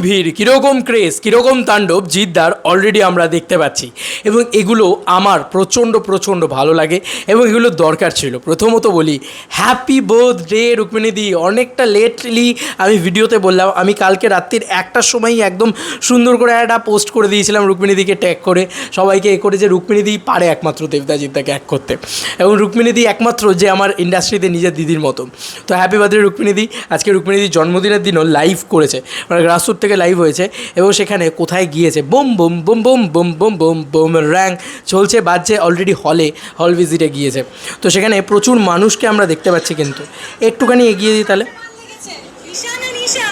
ভিড় কীরকম ক্রেজ, কীরকম তাণ্ডব, জিদ্দার অলরেডি আমরা দেখতে পাচ্ছি। এবং এগুলো আমার প্রচণ্ড প্রচণ্ড ভালো লাগে এবং এগুলো দরকার ছিল। প্রথমত বলি হ্যাপি বার্থডে রুক্মিণীদি, অনেকটা লেটলি আমি ভিডিওতে বললাম, আমি কালকে রাত্রির একটার সময়ই একদম সুন্দর করে একটা পোস্ট করে দিয়েছিলাম রুক্মিণীদিকে ট্যাগ করে। সবাইকে এ করে যে রুক্মিণীদি পারে একমাত্র দেবদা জিদ্দাকে এক করতে। এবং রুক্মিণীদি একমাত্র যে আমার ইন্ডাস্ট্রিতে নিজের দিদির মতো। তো হ্যাপি বার্থডে রুক্মিণীদি, আজকে রুক্মিণীদির জন্মদিনের দিনও লাইভ করেছে। মানে গ্রাসরুট থেকে লাইভ হয়েছে এবং সেখানে কোথায় গিয়েছে? বোম বুম বুম বুম বুম বোম বুম বুম র্যাং চলছে বাজছে অলরেডি হলে হল ভিজিটে গিয়েছে। তো সেখানে প্রচুর মানুষকে আমরা দেখতে পাচ্ছি কিন্তু। একটুখানি এগিয়ে দিই তাহলে। লেগেছে? ঈশা না নিশা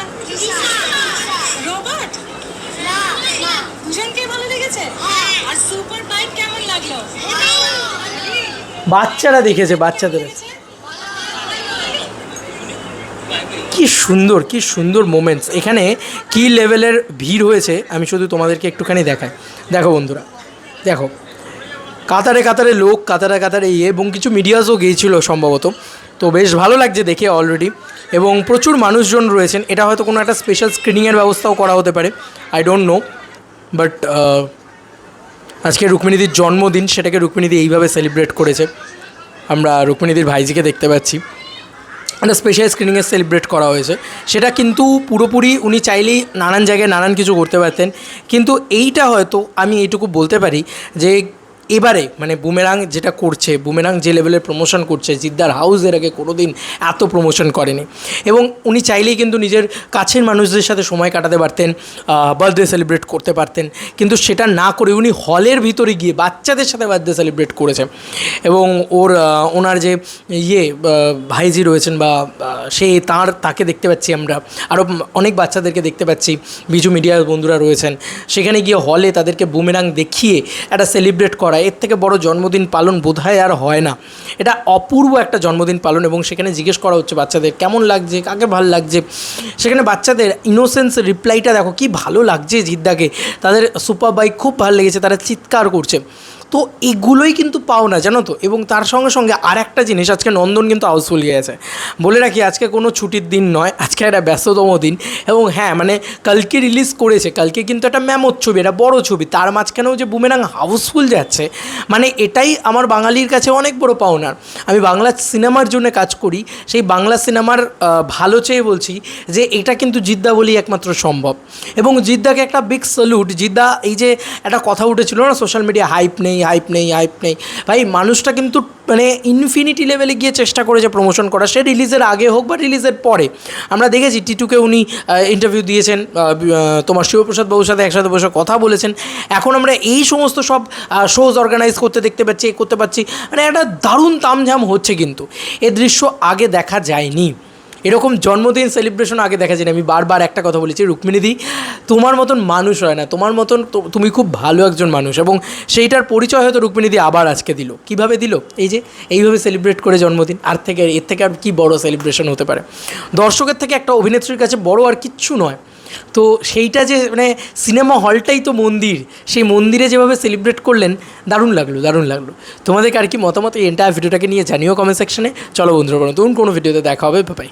রোবট দুজনকে ভালো লেগেছে আর সুপার বাইক কেমন লাগল বাচ্চারা দেখেছে বাচ্চাদের কি সুন্দর কি সুন্দর মোমেন্টস এখানে কি লেভেলের ভিড় হয়েছে, আমি শুধু তোমাদেরকে একটুখানি দেখাই। দেখো বন্ধুরা, দেখো। কাতারে কাতারে লোক, কাতারে কাতারে ইয়ে এবং কিছু মিডিয়াসও গিয়েছিল সম্ভবত। তো বেশ ভালো লাগছে দেখে অলরেডি এবং প্রচুর মানুষজন রয়েছেন। এটা হয়তো কোনো একটা স্পেশাল স্ক্রিনিংয়ের ব্যবস্থাও করা হতে পারে। আই ডোন্ট নো বাট আজকে রুক্মিণীদির জন্মদিন, সেটাকে রুক্মিণীদি এইভাবে সেলিব্রেট করেছে। আমরা রুক্মিণীদির ভাইজিকে দেখতে পাচ্ছি। একটা স্পেশাল স্ক্রিনিংয়ে সেলিব্রেট করা হয়েছে। সেটা কিন্তু পুরোপুরি উনি চাইলেই নানান জায়গায় নানান কিছু করতে পারতেন। কিন্তু এইটা হয়তো আমি এইটুকু বলতে পারি যে এবারে মানে বুমেরাং যেটা করছে, বুমেরাং যে লেভেলের প্রমোশন করছে, জিদ্দার হাউস এর আগে কোনো দিন এত প্রমোশন করেনি। এবং উনি চাইলেই কিন্তু নিজের কাছের মানুষদের সাথে সময় কাটাতে পারতেন বার্থডে সেলিব্রেট করতে পারতেন। কিন্তু সেটা না করে উনি হলের ভিতরে গিয়ে বাচ্চাদের সাথে বার্থডে সেলিব্রেট করেছে এবং ওর ওনার যে ইয়ে ভাইজি রয়েছেন বা সে তার, তাকে দেখতে পাচ্ছি আমরা। আরও অনেক বাচ্চাদেরকে দেখতে পাচ্ছি। বিজু মিডিয়ার বন্ধুরা রয়েছেন। সেখানে গিয়ে হলে তাদেরকে বুমেরাং দেখিয়ে একটা সেলিব্রেট করা এর থেকে বড় জন্মদিন পালন বোধহয় আর হয় না। এটা অপূর্ব একটা জন্মদিন পালন এবং সেখানে জিজ্ঞেস করা হচ্ছে বাচ্চাদের, কেমন লাগছে? কাকে ভালো লাগছে? সেখানে বাচ্চাদের ইনোসেন্স রিপ্লাইটা দেখো, কি ভালো লাগছে জিদ্দাকে। তাদের সুপার বাইক খুব ভালো লেগেছে, তারা চিৎকার করছে। তো এগুলোই কিন্তু পাও না জানো তো? এবং তার সঙ্গে সঙ্গে আর একটা জিনিস, আজকে নন্দন কিন্তু হাউসফুল গিয়েছে বলে রাখি, আজকে কোনো ছুটির দিন নয়, আজকে একটা ব্যস্ততম দিন। এবং হ্যাঁ মানে কালকে রিলিজ করেছে, কালকে কিন্তু একটা ম্যামোর ছবি এটা বড় ছবি। তার মাঝখানেও যে বুমেরাং হাউসফুল যাচ্ছে মানে এটাই আমার বাঙালির কাছে অনেক বড় পাওনার আমি বাংলা সিনেমার জন্য কাজ করি, সেই বাংলা সিনেমার ভালো চেয়ে বলছি যে এটা কিন্তু জিদ্দা বলেই একমাত্র সম্ভব। এবং জিদ্দাকে একটা বিগ স্যালুট জিদ্দা এই যে একটা কথা উঠেছিল না সোশ্যাল মিডিয়া হাইপ নেই হাইপ নেই হাইপ নেই। ভাই, মানুষটা কিন্তু মানে ইনফিনিটি লেভেলে গিয়ে চেষ্টা করেছে প্রমোশন করা সে রিলিজের আগে হোক বা রিলিজের পরে। আমরা দেখেছি টিটুকে উনি ইন্টারভিউ দিয়েছেন তোমার শিবপ্রসাদ বাবুর সাথে একসাথে বসে কথা বলেছেন। এখন আমরা এই সমস্ত সব শোজ অর্গানাইজ করতে দেখতে পাচ্ছি করতে পাচ্ছি। মানে একটা দারুণ তামঝাম হচ্ছে কিন্তু। এ দৃশ্য আগে দেখা যায়নি। এরকম জন্মদিন সেলিব্রেশন আগে দেখা যায় না। আমি বারবার একটা কথা বলেছি, রুক্মিণীদি, তোমার মতন মানুষ হয় না। তোমার মতন তুমি খুব ভালো একজন মানুষ এবং সেইটার পরিচয় হয়তো রুক্মিণীদি আবার আজকে দিল। কীভাবে দিল? এই যে, এইভাবে সেলিব্রেট করে জন্মদিন। আর থেকে, এর থেকে আর কি বড় সেলিব্রেশন হতে পারে? দর্শকের থেকে একটা অভিনেত্রীর কাছে বড় আর কিচ্ছু নয়। তো সেইটা যে মানে সিনেমা হলটাই তো মন্দির। সেই মন্দিরে যেভাবে সেলিব্রেট করলেন, দারুণ লাগল দারুণ লাগল। তোমাদেরকে আর কি মতামত? এই এন্টায়ার ভিডিওটাকে নিয়ে জানিও কমেন্ট সেকশনে চলো বন্ধুরা নতুন কোনো ভিডিওতে দেখা হবে বাই